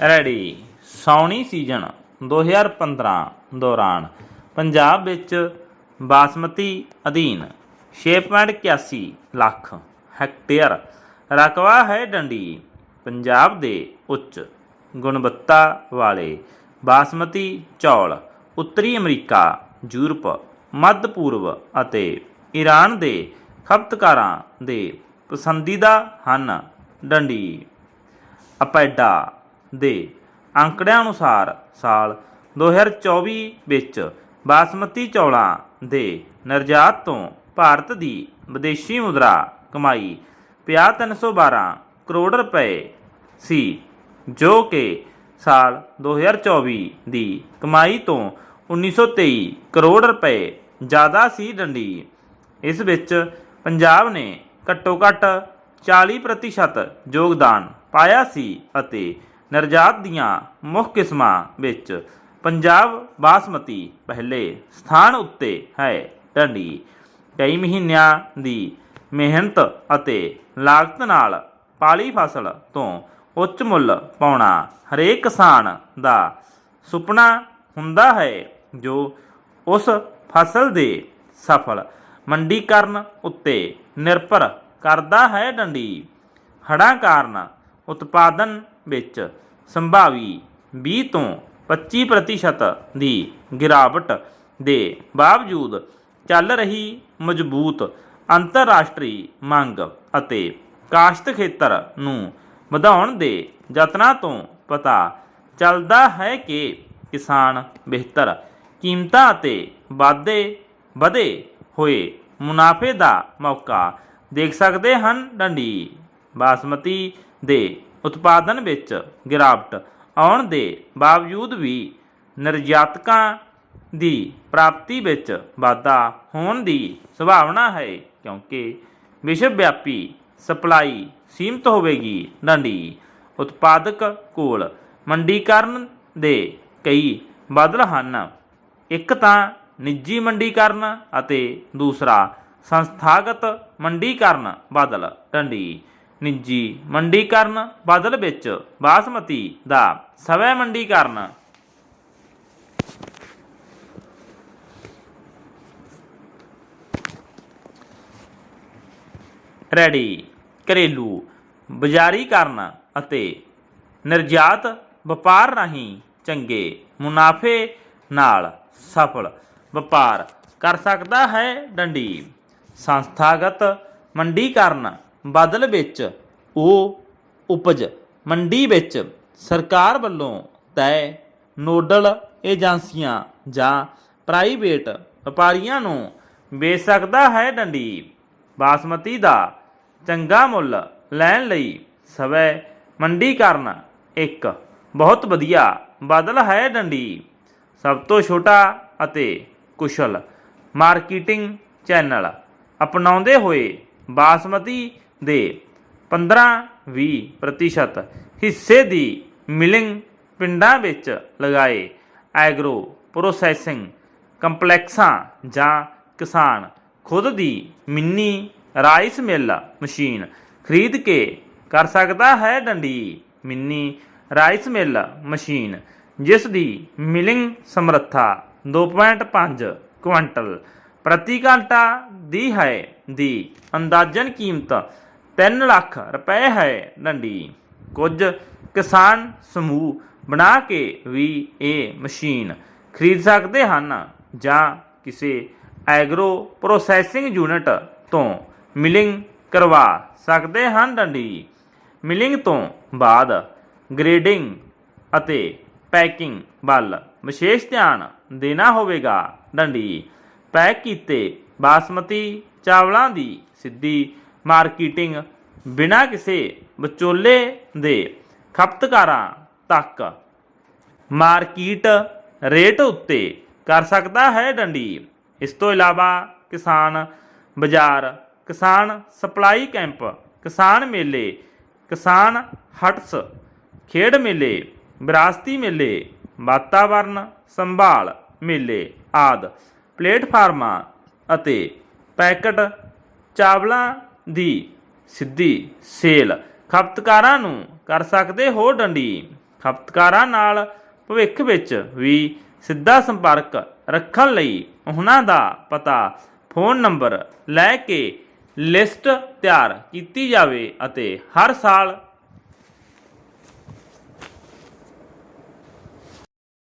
Ready ਸੌਣੀ season 2015 ਦੌਰਾਨ ਪੰਜਾਬ ਵਿੱਚ ਬਾਸਮਤੀ ਅਧੀਨ 6.81 ਲੱਖ ਹੈਕਟੇਅਰ ਰਕਬਾ ਹੈ ਡੰਡੀ। ਪੰਜਾਬ ਦੇ ਉੱਚ ਗੁਣਵੱਤਾ ਵਾਲੇ ਬਾਸਮਤੀ ਚੌਲ ਉੱਤਰੀ ਅਮਰੀਕਾ, ਯੂਰਪ, ਮੱਧ ਪੂਰਬ ਅਤੇ ਈਰਾਨ ਦੇ ਖਪਤਕਾਰਾਂ ਦੇ ਪਸੰਦੀਦਾ ਹਨ ਡੰਡੀ। ਅਪੈਡਾ ਦੇ। ਅੰਕੜਿਆਂ ਅਨੁਸਾਰ ਸਾਲ 2024 ਵਿੱਚ ਬਾਸਮਤੀ ਚੌਲਾਂ ਦੇ ਨਿਰਯਾਤ ਤੋਂ ਭਾਰਤ ਦੀ ਵਿਦੇਸ਼ੀ ਮੁਦਰਾ ਕਮਾਈ 5312 ਕਰੋੜ ਰੁਪਏ ਸੀ, ਜੋ ਕਿ ਸਾਲ 2024 ਦੀ ਕਮਾਈ ਤੋਂ 1923 ਕਰੋੜ ਰੁਪਏ ਜ਼ਿਆਦਾ ਸੀ ਡੰਡੀ। ਇਸ ਵਿੱਚ ਪੰਜਾਬ ਨੇ ਘੱਟੋ ਘੱਟ 40% ਯੋਗਦਾਨ ਪਾਇਆ ਸੀ ਅਤੇ ਨਿਰਜਾਤ ਦੀਆਂ ਮੁੱਖ ਕਿਸਮਾਂ ਵਿੱਚ ਪੰਜਾਬ ਬਾਸਮਤੀ ਪਹਿਲੇ ਸਥਾਨ ਉੱਤੇ ਹੈ। ਢੰਡੀ ਕਈ ਮਹੀਨਿਆਂ ਦੀ ਮਿਹਨਤ ਅਤੇ ਲਾਗਤ ਨਾਲ ਪਾਲੀ ਫਸਲ ਤੋਂ ਉੱਚ ਮੁੱਲ ਪਾਉਣਾ ਹਰੇਕ ਕਿਸਾਨ ਦਾ ਸੁਪਨਾ ਹੁੰਦਾ ਹੈ, ਜੋ ਉਸ ਫਸਲ ਦੇ ਸਫਲ ਮੰਡੀਕਰਨ ਉੱਤੇ ਨਿਰਭਰ ਕਰਦਾ ਹੈ। ਡੰਡੀ ਹੜ੍ਹਾਂ ਕਾਰਨ ਉਤਪਾਦਨ ਵਿੱਚ ਸੰਭਾਵੀ 20 ਤੋਂ 25% ਦੀ ਗਿਰਾਵਟ ਦੇ ਬਾਵਜੂਦ ਚੱਲ ਰਹੀ ਮਜ਼ਬੂਤ ਅੰਤਰਰਾਸ਼ਟਰੀ ਮੰਗ ਅਤੇ ਕਾਸ਼ਤ ਖੇਤਰ ਨੂੰ ਵਧਾਉਣ ਦੇ ਯਤਨਾਂ ਤੋਂ ਪਤਾ ਚੱਲਦਾ ਹੈ ਕਿ ਕਿਸਾਨ ਬਿਹਤਰ ਕੀਮਤਾਂ ਅਤੇ ਵਾਧੇ ਵਧੇ ਹੋਏ ਮੁਨਾਫੇ ਦਾ ਮੌਕਾ ਦੇਖ ਸਕਦੇ ਹਨ। ਡੰਡੀ ਬਾਸਮਤੀ ਦੇ ਉਤਪਾਦਨ ਵਿੱਚ ਗਿਰਾਵਟ ਆਉਣ ਦੇ ਬਾਵਜੂਦ ਵੀ ਨਿਰਯਾਤਕਾਂ ਦੀ ਪ੍ਰਾਪਤੀ ਵਿੱਚ ਵਾਧਾ ਹੋਣ ਦੀ ਸੰਭਾਵਨਾ ਹੈ, ਕਿਉਂਕਿ ਵਿਸ਼ਵ ਵਿਆਪੀ ਸਪਲਾਈ ਸੀਮਤ ਹੋਵੇਗੀ। ਡੰਡੀ ਉਤਪਾਦਕ ਕੋਲ ਮੰਡੀਕਰਨ ਦੇ ਕਈ ਬਦਲ ਹਨ। ਇੱਕ ਤਾਂ ਨਿੱਜੀ ਮੰਡੀਕਰਨ ਅਤੇ ਦੂਸਰਾ ਸੰਸਥਾਗਤ ਮੰਡੀਕਰਨ ਬਦਲ। ਡੰਡੀ ਨਿੱਜੀ ਮੰਡੀਕਰਨ ਬਦਲ ਵਿੱਚ ਬਾਸਮਤੀ ਦਾ ਸਵੈ ਮੰਡੀਕਰਨ। ਰੈਡੀ, ਘਰੇਲੂ, ਬਜ਼ਾਰੀਕਰਨ ਅਤੇ ਨਿਰਯਾਤ ਵਪਾਰ ਰਾਹੀਂ ਚੰਗੇ ਮੁਨਾਫੇ ਨਾਲ ਸਫਲ ਵਪਾਰ ਕਰ ਸਕਦਾ ਹੈ ਡੰਡੀ। ਸੰਸਥਾਗਤ ਮੰਡੀਕਰਨ ਬਦਲ ਵਿੱਚ ਉਹ ਉਪਜ, ਮੰਡੀ ਵਿੱਚ ਸਰਕਾਰ ਵੱਲੋਂ ਤੈਅ ਨੋਡਲ ਏਜੰਸੀਆਂ ਜਾਂ ਪ੍ਰਾਈਵੇਟ ਵਪਾਰੀਆਂ ਨੂੰ ਵੇਚ ਸਕਦਾ ਹੈ ਡੰਡੀ ਬਾਸਮਤੀ ਦਾ ਚੰਗਾ ਮੁੱਲ ਲੈਣ ਲਈ ਸਵੈ ਮੰਡੀਕਰਨ ਇੱਕ ਬਹੁਤ ਵਧੀਆ ਬਦਲ ਹੈ ਡੰਡੀ ਸਭ ਤੋਂ ਛੋਟਾ ਅਤੇ ਕੁਸ਼ਲ ਮਾਰਕੀਟਿੰਗ ਚੈਨਲ ਅਪਣਾਉਂਦੇ ਹੋਏ ਬਾਸਮਤੀ ਦੇ 15-20% ਹਿੱਸੇ ਦੀ ਮਿਲਿੰਗ ਪਿੰਡਾਂ ਵਿੱਚ ਲਗਾਏ ਐਗਰੋ ਪ੍ਰੋਸੈਸਿੰਗ ਕੰਪਲੈਕਸਾਂ ਜਾਂ ਕਿਸਾਨ ਖੁਦ ਦੀ ਮਿੰਨੀ ਰਾਈਸ ਮਿਲ ਮਸ਼ੀਨ ਖਰੀਦ ਕੇ ਕਰ ਸਕਦਾ ਹੈ ਡੰਡੀ। ਮਿੰਨੀ ਰਾਈਸ ਮਿਲ ਮਸ਼ੀਨ, ਜਿਸ ਦੀ ਮਿਲਿੰਗ ਸਮਰੱਥਾ 2.5 ਕੁਇੰਟਲ ਪ੍ਰਤੀ ਘੰਟਾ ਦੀ ਹੈ, ਦੀ ਅੰਦਾਜ਼ਨ ਕੀਮਤ 3 ਲੱਖ ਰੁਪਏ ਹੈ ਡੰਡੀ। ਕੁਝ ਕਿਸਾਨ ਸਮੂਹ ਬਣਾ ਕੇ ਵੀ ਇਹ ਮਸ਼ੀਨ ਖਰੀਦ ਸਕਦੇ ਹਨ ਜਾਂ ਕਿਸੇ ਐਗਰੋ ਪ੍ਰੋਸੈਸਿੰਗ ਯੂਨਿਟ ਤੋਂ ਮਿਲਿੰਗ ਕਰਵਾ ਸਕਦੇ ਹਨ ਡੰਡੀ। ਮਿਲਿੰਗ ਤੋਂ ਬਾਅਦ ਗ੍ਰੇਡਿੰਗ ਅਤੇ ਪੈਕਿੰਗ ਵੱਲ ਵਿਸ਼ੇਸ਼ ਧਿਆਨ ਦੇਣਾ ਹੋਵੇਗਾ ਡੰਡੀ। ਪੈਕ ਕੀਤੇ ਬਾਸਮਤੀ ਚਾਵਲਾਂ ਦੀ ਸਿੱਧੀ ਮਾਰਕੀਟਿੰਗ ਬਿਨਾਂ ਕਿਸੇ ਵਿਚੋਲੇ ਦੇ ਖਪਤਕਾਰਾਂ ਤੱਕ ਮਾਰਕੀਟ ਰੇਟ ਉੱਤੇ ਕਰ ਸਕਦਾ ਹੈ ਡੰਡੀ। ਇਸ ਤੋਂ ਇਲਾਵਾ ਕਿਸਾਨ ਬਾਜ਼ਾਰ, ਕਿਸਾਨ ਸਪਲਾਈ ਕੈਂਪ, ਕਿਸਾਨ ਮੇਲੇ, ਕਿਸਾਨ ਹਟਸ, ਖੇਡ ਮੇਲੇ, ਵਿਰਾਸਤੀ ਮੇਲੇ, ਵਾਤਾਵਰਨ ਸੰਭਾਲ ਮੇਲੇ ਆਦ ਪਲੇਟਫਾਰਮਾਂ ਅਤੇ ਪੈਕਟ ਚਾਵਲਾਂ ਦੀ ਸਿੱਧੀ ਸੇਲ। ਖਪਤਕਾਰਾਂ ਨੂੰ ਕਰ ਸਕਦੇ ਹੋ ਡੰਡੀ। ਖਪਤਕਾਰਾਂ ਨਾਲ ਭਵਿੱਖ ਵਿੱਚ ਵੀ ਸਿੱਧਾ ਸੰਪਰਕ ਰੱਖਣ ਲਈ ਉਹਨਾਂ ਦਾ ਪਤਾ, ਫੋਨ ਨੰਬਰ ਲੈ ਕੇ ਲਿਸਟ ਤਿਆਰ ਕੀਤੀ ਜਾਵੇ ਅਤੇ ਹਰ ਸਾਲ